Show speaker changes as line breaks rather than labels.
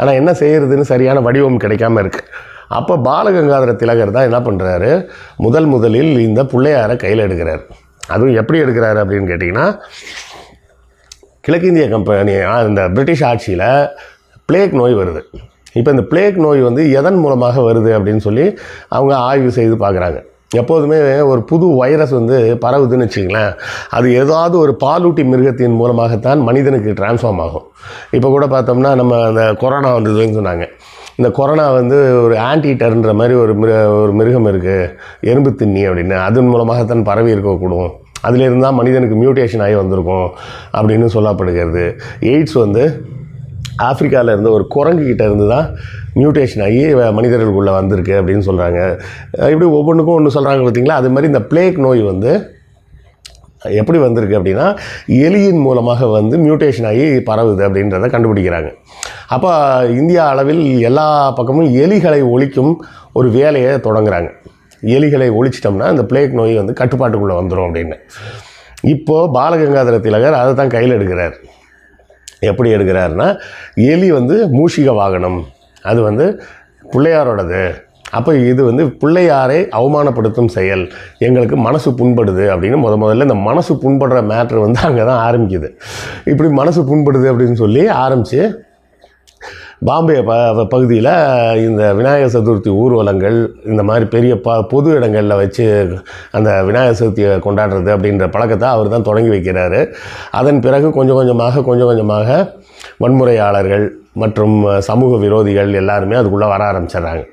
ஆனால் என்ன செய்கிறதுன்னு சரியான வடிவம் கிடைக்காம இருக்குது அப்போ பாலகங்காதர திலகர் தான் என்ன பண்ணுறாரு முதல் முதலில் இந்த பிள்ளையாரை கையில் எடுக்கிறார் அதுவும் எப்படி எடுக்கிறாரு அப்படின்னு கேட்டிங்கன்னா கிழக்கிந்திய கம்பெனி இந்த பிரிட்டிஷ் ஆட்சியில் பிளேக் நோய் வருது இப்போ இந்த பிளேக் நோய் வந்து எதன் மூலமாக வருது அப்படின்னு சொல்லி அவங்க ஆய்வு செய்து பார்க்குறாங்க எப்போதுமே ஒரு புது வைரஸ் வந்து பரவுதுன்னு வச்சுங்களேன் அது ஏதாவது ஒரு பாலூட்டி மிருகத்தின் மூலமாகத்தான் மனிதனுக்கு டிரான்ஸ்ஃபார்ம் ஆகும் இப்போ கூட பார்த்தோம்னா நம்ம அந்த கொரோனா வந்ததுன்னு சொன்னாங்க இந்த கொரோனா வந்து ஒரு ஆன்டிட்டர்ன்ற மாதிரி ஒரு மிரு ஒரு மிருகம் இருக்குது எறும்பு தின்னி அப்படின்னு அதன் மூலமாகத்தான் பரவி இருக்கக்கூடும் அதுலேருந்து தான் மனிதனுக்கு மியூட்டேஷன் ஆகி வந்திருக்கும் அப்படின்னு சொல்லப்படுகிறது எய்ட்ஸ் வந்து ஆப்பிரிக்காவில் இருந்த ஒரு குரங்கு கிட்ட இருந்து தான் மியூட்டேஷன் ஆகி மனிதர்களுக்குள்ளே வந்திருக்கு அப்படின்னு சொல்கிறாங்க இப்படி ஒவ்வொன்றுக்கும் ஒன்று சொல்கிறாங்க பார்த்தீங்களா அது மாதிரி இந்த பிளேக் நோய் வந்து எப்படி வந்திருக்கு அப்படின்னா எலியின் மூலமாக வந்து மியூட்டேஷன் ஆகி பரவுது அப்படின்றத கண்டுபிடிக்கிறாங்க அப்போ இந்தியா அளவில் எல்லா பக்கமும் எலிகளை ஒழிக்கும் ஒரு வேலையை தொடங்குறாங்க எலிகளை ஒழிச்சிட்டோம்னா இந்த பிளேக் நோய் வந்து கட்டுப்பாட்டுக்குள்ளே வந்துடும் அப்படின்னு இப்போது பாலகங்காதர திலகர் அதை தான் கையில் எடுக்கிறார் எப்படி எடுக்கிறாருன்னா எலி வந்து மூஷிக வாகனம் அது வந்து பிள்ளையாரோடது அப்போ இது வந்து பிள்ளையாரை அவமானப்படுத்தும் செயல் எங்களுக்கு மனசு புண்படுது அப்படின்னு முத முதல்ல இந்த மனசு புண்படுற மேட்ரு வந்து அங்கே தான் ஆரம்பிக்குது இப்படி மனசு புண்படுது அப்படின்னு சொல்லி ஆரம்பித்து பாம்பே ப பகுதியில் இந்த விநாயகர் சதுர்த்தி ஊர்வலங்கள் இந்த மாதிரி பெரிய ப பொது இடங்களில் வச்சு அந்த விநாயகர் சதுர்த்தியை கொண்டாடுறது அப்படின்ற பழக்கத்தை அவர் தான் தொடங்கி வைக்கிறாரு அதன் பிறகு கொஞ்சம் கொஞ்சமாக கொஞ்சம் கொஞ்சமாக வன்முறையாளர்கள் மற்றும் சமூக விரோதிகள் எல்லாருமே அதுக்குள்ளே வர ஆரம்பிச்சிடுறாங்க